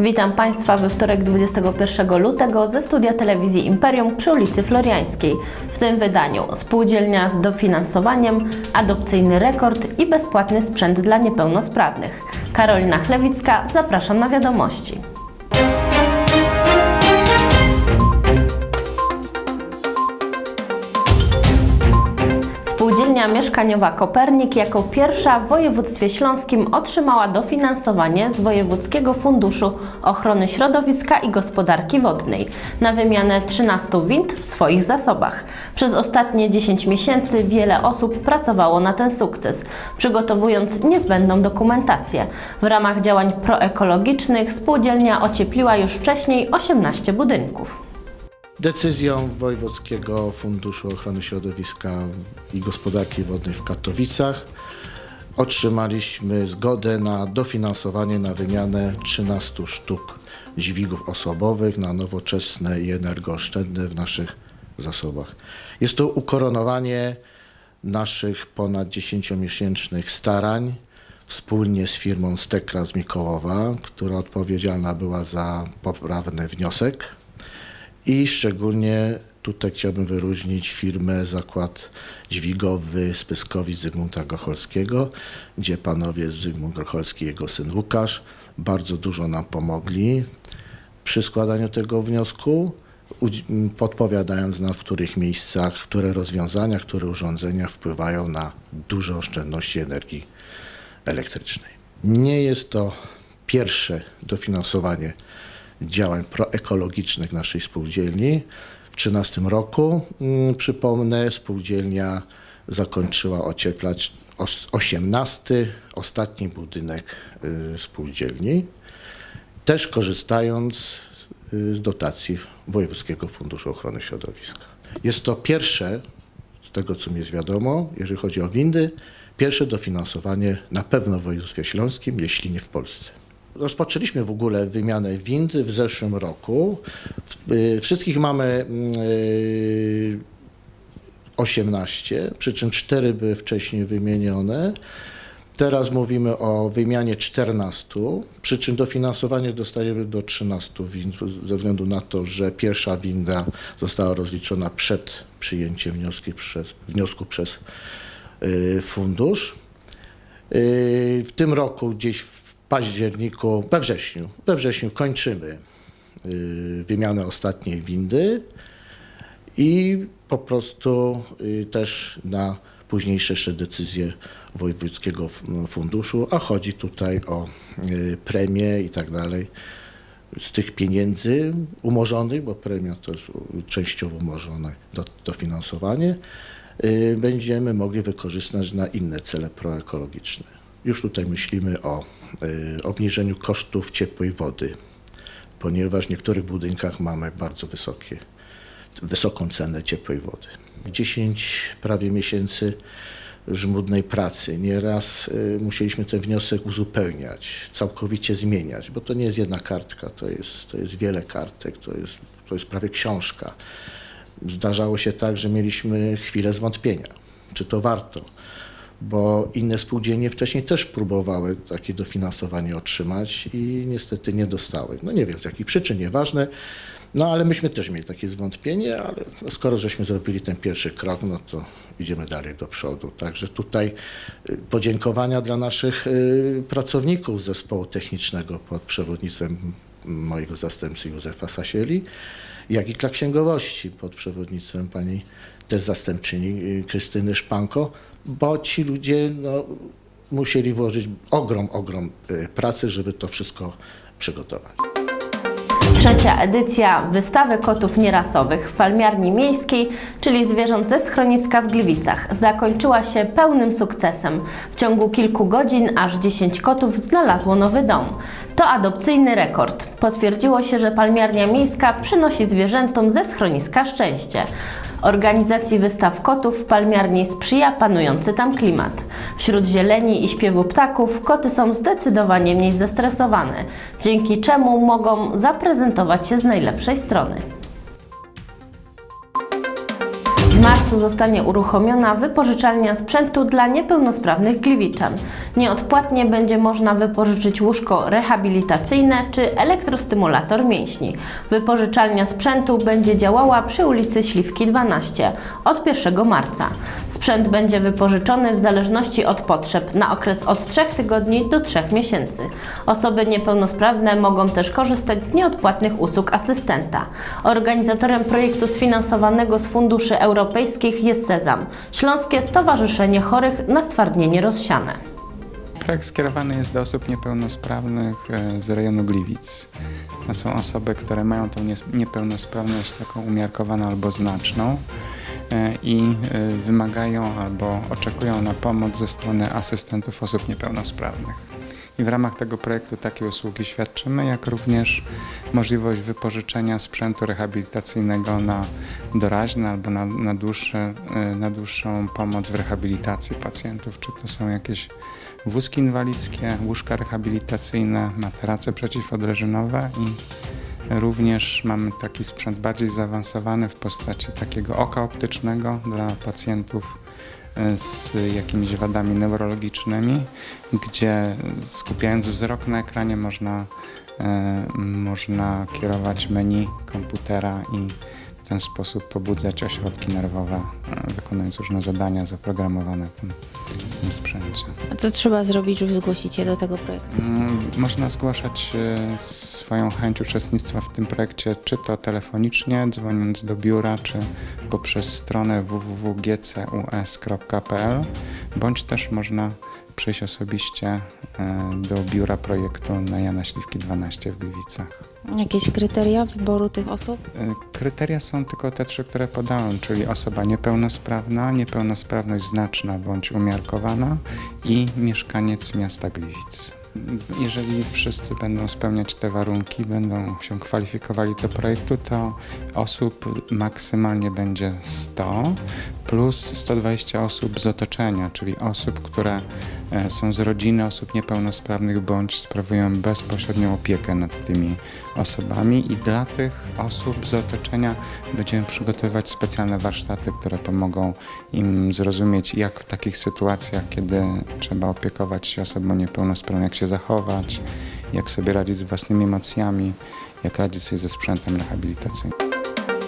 Witam Państwa we wtorek 21 lutego ze studia telewizji Imperium przy ulicy Floriańskiej. W tym wydaniu spółdzielnia z dofinansowaniem, adopcyjny rekord i bezpłatny sprzęt dla niepełnosprawnych. Karolina Chlewicka, zapraszam na wiadomości. Spółdzielnia Mieszkaniowa Kopernik jako pierwsza w województwie śląskim otrzymała dofinansowanie z Wojewódzkiego Funduszu Ochrony Środowiska i Gospodarki Wodnej na wymianę 13 wind w swoich zasobach. Przez ostatnie 10 miesięcy wiele osób pracowało na ten sukces, przygotowując niezbędną dokumentację. W ramach działań proekologicznych spółdzielnia ociepliła już wcześniej 18 budynków. Decyzją Wojewódzkiego Funduszu Ochrony Środowiska i Gospodarki Wodnej w Katowicach otrzymaliśmy zgodę na dofinansowanie na wymianę 13 sztuk dźwigów osobowych na nowoczesne i energooszczędne w naszych zasobach. Jest to ukoronowanie naszych ponad 10-miesięcznych starań wspólnie z firmą Stekra z Mikołowa, która odpowiedzialna była za poprawny wniosek. I szczególnie tutaj chciałbym wyróżnić firmę Zakład Dźwigowy z Zygmunta Grocholskiego, gdzie panowie Zygmunt Grocholski i jego syn Łukasz bardzo dużo nam pomogli przy składaniu tego wniosku, podpowiadając nam, w których miejscach, które rozwiązania, które urządzenia wpływają na duże oszczędności energii elektrycznej. Nie jest to pierwsze dofinansowanie działań proekologicznych naszej spółdzielni. W 2013 roku, mm, przypomnę, spółdzielnia zakończyła ocieplać os- 18, ostatni budynek y, spółdzielni, też korzystając y, z dotacji Wojewódzkiego Funduszu Ochrony Środowiska. Jest to pierwsze, z tego co mi jest wiadomo, jeżeli chodzi o windy, pierwsze dofinansowanie na pewno w województwie śląskim, jeśli nie w Polsce. Rozpoczęliśmy w ogóle wymianę wind w zeszłym roku. Y, Wszystkich mamy mm, y, 18, przy czym 4 były wcześniej wymienione. Teraz mówimy o wymianie 14, przy czym dofinansowanie dostajemy do 13 wind, ze względu na to, że pierwsza winda została rozliczona przed przyjęciem wnioski przez, wniosku przez y, fundusz. W tym roku, gdzieś w październiku, we wrześniu, we wrześniu kończymy yy, wymianę ostatniej windy i po prostu yy, też na późniejsze jeszcze decyzje Wojewódzkiego Funduszu, a chodzi tutaj o yy, premie i tak dalej. Z tych pieniędzy umorzonych, bo premia to jest częściowo umorzone do, dofinansowanie, będziemy mogli wykorzystać na inne cele proekologiczne. Już tutaj myślimy o obniżeniu kosztów ciepłej wody, ponieważ w niektórych budynkach mamy bardzo wysokie, wysoką cenę ciepłej wody. 10 prawie miesięcy żmudnej pracy. Nieraz y, musieliśmy ten wniosek uzupełniać, całkowicie zmieniać, bo to nie jest jedna kartka, to jest, to jest wiele kartek, to jest, to jest prawie książka. Zdarzało się tak, że mieliśmy chwilę zwątpienia, czy to warto, bo inne spółdzielnie wcześniej też próbowały takie dofinansowanie otrzymać i niestety nie dostały. No nie wiem z jakich przyczyn, nieważne. No ale myśmy też mieli takie zwątpienie, ale no, skoro żeśmy zrobili ten pierwszy krok, no to idziemy dalej do przodu. Także tutaj y, podziękowania dla naszych y, pracowników zespołu technicznego pod przewodnictwem mojego zastępcy Józefa Sasieli, jak i dla księgowości pod przewodnictwem pani też zastępczyni y, Krystyny Szpanko, bo ci ludzie no, musieli włożyć ogrom, ogrom y, pracy, żeby to wszystko przygotować. Trzecia edycja wystawy kotów nierasowych w Palmiarni Miejskiej, czyli zwierząt ze schroniska w Gliwicach, zakończyła się pełnym sukcesem. W ciągu kilku godzin aż 10 kotów znalazło nowy dom. To adopcyjny rekord. Potwierdziło się, że Palmiarnia Miejska przynosi zwierzętom ze schroniska szczęście. Organizacji wystaw kotów w Palmiarni sprzyja panujący tam klimat. Wśród zieleni i śpiewu ptaków koty są zdecydowanie mniej zestresowane, dzięki czemu mogą zaprezentować się z najlepszej strony. W marcu zostanie uruchomiona wypożyczalnia sprzętu dla niepełnosprawnych gliwiczan. Nieodpłatnie będzie można wypożyczyć łóżko rehabilitacyjne czy elektrostymulator mięśni. Wypożyczalnia sprzętu będzie działała przy ulicy Śliwki 12 od 1 marca. Sprzęt będzie wypożyczony w zależności od potrzeb na okres od 3 tygodni do 3 miesięcy. Osoby niepełnosprawne mogą też korzystać z nieodpłatnych usług asystenta. Organizatorem projektu sfinansowanego z funduszy europejskich jest Sezam, Śląskie Stowarzyszenie Chorych na Stwardnienie Rozsiane. Projekt skierowany jest do osób niepełnosprawnych e, z rejonu Gliwic. To są osoby, które mają tą niepełnosprawność taką umiarkowaną albo znaczną e, i e, wymagają albo oczekują na pomoc ze strony asystentów osób niepełnosprawnych. I w ramach tego projektu takie usługi świadczymy, jak również możliwość wypożyczenia sprzętu rehabilitacyjnego na doraźne albo na, na, dłuższe, e, na dłuższą pomoc w rehabilitacji pacjentów. Czy to są jakieś wózki inwalidzkie, łóżka rehabilitacyjne, materace przeciwodreżynowe i również mamy taki sprzęt bardziej zaawansowany w postaci takiego oka optycznego dla pacjentów z jakimiś wadami neurologicznymi, gdzie skupiając wzrok na ekranie można, e, można kierować menu komputera i ten sposób pobudzać ośrodki nerwowe, e, wykonując różne zadania zaprogramowane w tym, w tym sprzęcie. A co trzeba zrobić, żeby zgłosić się do tego projektu? Mm, Można zgłaszać e, swoją chęć uczestnictwa w tym projekcie, czy to telefonicznie, dzwoniąc do biura, czy poprzez stronę www.gcus.pl, bądź też można przyjść osobiście e, do biura projektu na Jana Śliwki 12 w Gliwicach. Jakieś kryteria wyboru tych osób? E, Kryteria są tylko te trzy, które podałem, czyli osoba niepełnosprawna, niepełnosprawność znaczna bądź umiarkowana i mieszkaniec miasta Gliwic. Jeżeli wszyscy będą spełniać te warunki, będą się kwalifikowali do projektu, to osób maksymalnie będzie 100 plus 120 osób z otoczenia, czyli osób, które e, są z rodziny osób niepełnosprawnych bądź sprawują bezpośrednią opiekę nad tymi osobami. I dla tych osób z otoczenia będziemy przygotowywać specjalne warsztaty, które pomogą im zrozumieć, jak w takich sytuacjach, kiedy trzeba opiekować się osobą niepełnosprawną, jak się zachować, jak sobie radzić z własnymi emocjami, jak radzić sobie ze sprzętem rehabilitacyjnym.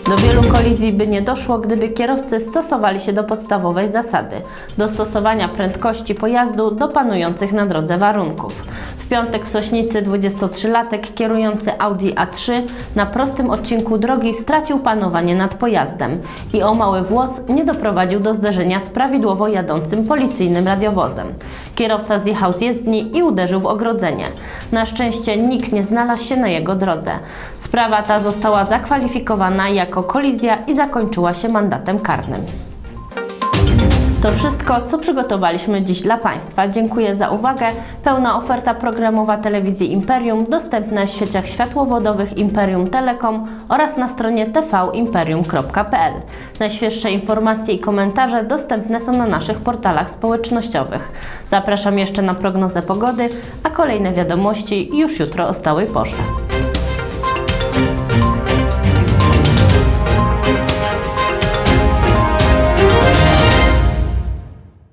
Do wielu kolizji by nie doszło, gdyby kierowcy stosowali się do podstawowej zasady dostosowania prędkości pojazdu do panujących na drodze warunków. W piątek w Sośnicy 23-latek kierujący Audi A3 na prostym odcinku drogi stracił panowanie nad pojazdem i o mały włos nie doprowadził do zderzenia z prawidłowo jadącym policyjnym radiowozem. Kierowca zjechał z jezdni i uderzył w ogrodzenie. Na szczęście nikt nie znalazł się na jego drodze. Sprawa ta została zakwalifikowana jako kolizja i zakończyła się mandatem karnym. To wszystko, co przygotowaliśmy dziś dla Państwa. Dziękuję za uwagę. Pełna oferta programowa telewizji Imperium dostępna w sieciach światłowodowych Imperium Telekom oraz na stronie tvimperium.pl. Najświeższe informacje i komentarze dostępne są na naszych portalach społecznościowych. Zapraszam jeszcze na prognozę pogody, a kolejne wiadomości już jutro o stałej porze.